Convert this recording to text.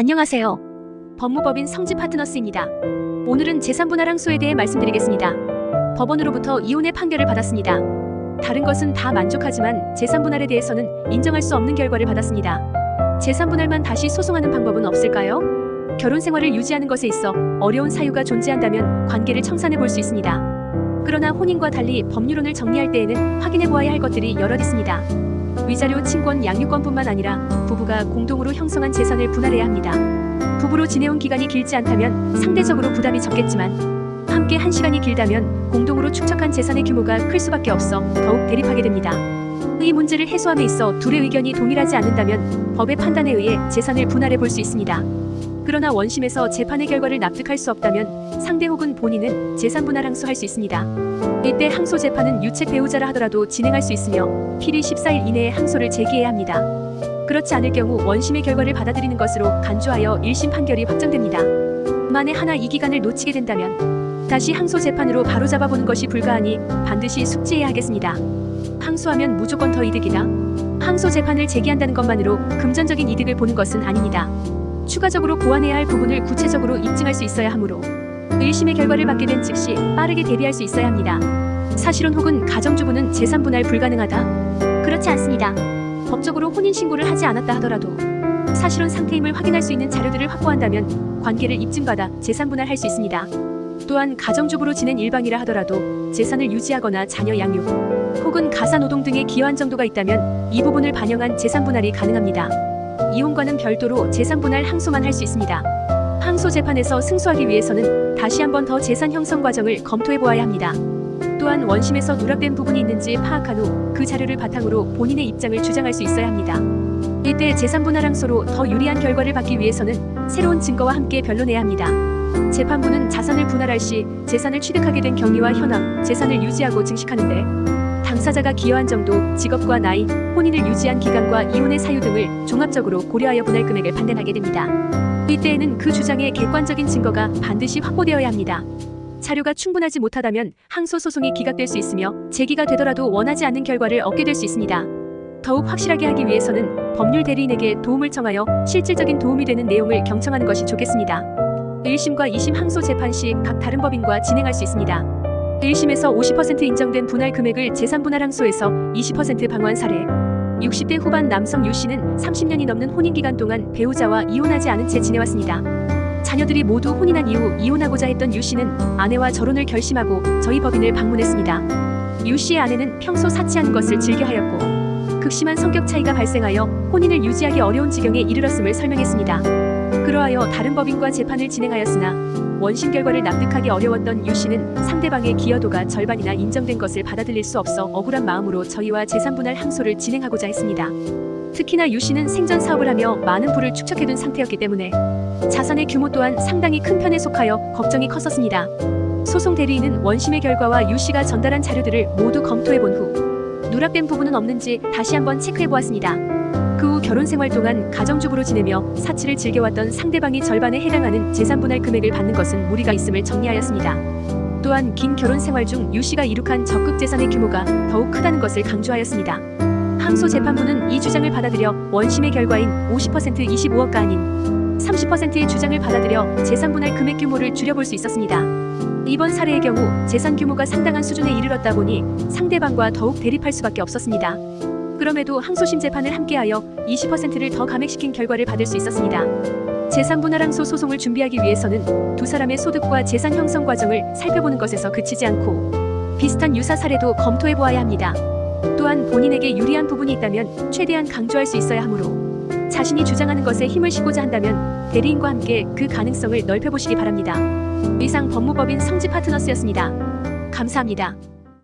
안녕하세요. 법무법인 성지 파트너스입니다. 오늘은 재산분할 항소에 대해 말씀드리겠습니다. 법원으로부터 이혼의 판결을 받았습니다. 다른 것은 다 만족하지만 재산분할에 대해서는 인정할 수 없는 결과를 받았습니다. 재산분할만 다시 소송하는 방법은 없을까요? 결혼 생활을 유지하는 것에 있어 어려운 사유가 존재한다면 관계를 청산해 볼 수 있습니다. 그러나 혼인과 달리 법률론을 정리할 때에는 확인해 보아야 할 것들이 여럿 있습니다. 위자료, 친권, 양육권뿐만 아니라 부부가 공동으로 형성한 재산을 분할해야 합니다. 부부로 지내온 기간이 길지 않다면 상대적으로 부담이 적겠지만 함께 한 시간이 길다면 공동으로 축적한 재산의 규모가 클 수밖에 없어 더욱 대립하게 됩니다. 이 문제를 해소함에 있어 둘의 의견이 동일하지 않는다면 법의 판단에 의해 재산을 분할해 볼 수 있습니다. 그러나 원심에서 재판의 결과를 납득할 수 없다면 상대 혹은 본인은 재산 분할 항소할 수 있습니다. 이때 항소 재판은 유책 배우자라 하더라도 진행할 수 있으며 필히 14일 이내에 항소를 제기해야 합니다. 그렇지 않을 경우 원심의 결과를 받아들이는 것으로 간주하여 1심 판결이 확정됩니다. 만에 하나 이 기간을 놓치게 된다면 다시 항소 재판으로 바로 잡아 보는 것이 불가하니 반드시 숙지해야 하겠습니다. 항소하면 무조건 더 이득이다. 항소 재판을 제기한다는 것만으로 금전적인 이득을 보는 것은 아닙니다. 추가적으로 보완해야 할 부분을 구체적으로 입증할 수 있어야 하므로 1심의 결과를 받게 된 즉시 빠르게 대비할 수 있어야 합니다. 사실혼 혹은 가정주부는 재산 분할 불가능하다. 그렇지 않습니다. 법적으로 혼인 신고를 하지 않았다 하더라도 사실혼 상태임을 확인할 수 있는 자료들을 확보한다면 관계를 입증받아 재산 분할할 수 있습니다. 또한 가정주부로 지낸 일방이라 하더라도 재산을 유지하거나 자녀 양육 혹은 가사 노동 등에 기여한 정도가 있다면 이 부분을 반영한 재산 분할이 가능합니다. 이혼과는 별도로 재산 분할 항소만 할 수 있습니다. 항소 재판에서 승소하기 위해서는 다시 한번 더 재산 형성 과정을 검토해 보아야 합니다. 또한 원심에서 누락된 부분이 있는지 파악한 후 그 자료를 바탕으로 본인의 입장을 주장할 수 있어야 합니다. 이때 재산 분할 항소로 더 유리한 결과를 받기 위해서는 새로운 증거와 함께 변론해야 합니다. 재판부는 자산을 분할할 시 재산을 취득하게 된 경위와 현황, 재산을 유지하고 증식하는데 당사자가 기여한 정도, 직업과 나이, 혼인을 유지한 기간과 이혼의 사유 등을 종합적으로 고려하여 분할 금액을 판단하게 됩니다. 이때에는 그 주장의 객관적인 증거가 반드시 확보되어야 합니다. 자료가 충분하지 못하다면 항소 소송이 기각될 수 있으며 제기가 되더라도 원하지 않는 결과를 얻게 될 수 있습니다. 더욱 확실하게 하기 위해서는 법률 대리인에게 도움을 청하여 실질적인 도움이 되는 내용을 경청하는 것이 좋겠습니다. 1심과 2심 항소 재판 시 각 다른 법인과 진행할 수 있습니다. 1심에서 50% 인정된 분할 금액을 재산 분할 항소에서 20% 방어한 사례. 60대 후반 남성 유 씨는 30년이 넘는 혼인 기간 동안 배우자와 이혼하지 않은 채 지내왔습니다. 자녀들이 모두 혼인한 이후 이혼하고자 했던 유 씨는 아내와 결혼을 결심하고 저희 법인을 방문했습니다. 유 씨의 아내는 평소 사치하는 것을 즐겨하였고 극심한 성격 차이가 발생하여 혼인을 유지하기 어려운 지경에 이르렀음을 설명했습니다. 그러하여 다른 법인과 재판을 진행하였으나 원심 결과를 납득하기 어려웠던 유 씨는 상대방의 기여도가 절반이나 인정된 것을 받아들일 수 없어 억울한 마음으로 저희와 재산분할 항소를 진행하고자 했습니다. 특히나 유 씨는 생전 사업을 하며 많은 부를 축적해둔 상태였기 때문에 자산의 규모 또한 상당히 큰 편에 속하여 걱정이 컸었습니다. 소송 대리인은 원심의 결과와 유 씨가 전달한 자료들을 모두 검토해 본 후 누락된 부분은 없는지 다시 한번 체크해 보았습니다. 그 후 결혼 생활 동안 가정주부로 지내며 사치를 즐겨왔던 상대방이 절반에 해당하는 재산 분할 금액을 받는 것은 무리가 있음을 정리하였습니다. 또한 긴 결혼 생활 중 유 씨가 이룩한 적극 재산의 규모가 더욱 크다는 것을 강조하였습니다. 항소 재판부는 이 주장을 받아들여 원심의 결과인 50% 25억가 아닌 30%의 주장을 받아들여 재산 분할 금액 규모를 줄여볼 수 있었습니다. 이번 사례의 경우 재산 규모가 상당한 수준에 이르렀다 보니 상대방과 더욱 대립할 수밖에 없었습니다. 그럼에도 항소심 재판을 함께하여 20%를 더 감액시킨 결과를 받을 수 있었습니다. 재산 분할 항소 소송을 준비하기 위해서는 두 사람의 소득과 재산 형성 과정을 살펴보는 것에서 그치지 않고 비슷한 유사 사례도 검토해 보아야 합니다. 또한 본인에게 유리한 부분이 있다면 최대한 강조할 수 있어야 하므로 자신이 주장하는 것에 힘을 싣고자 한다면 대리인과 함께 그 가능성을 넓혀보시기 바랍니다. 이상 법무법인 성지 파트너스였습니다. 감사합니다.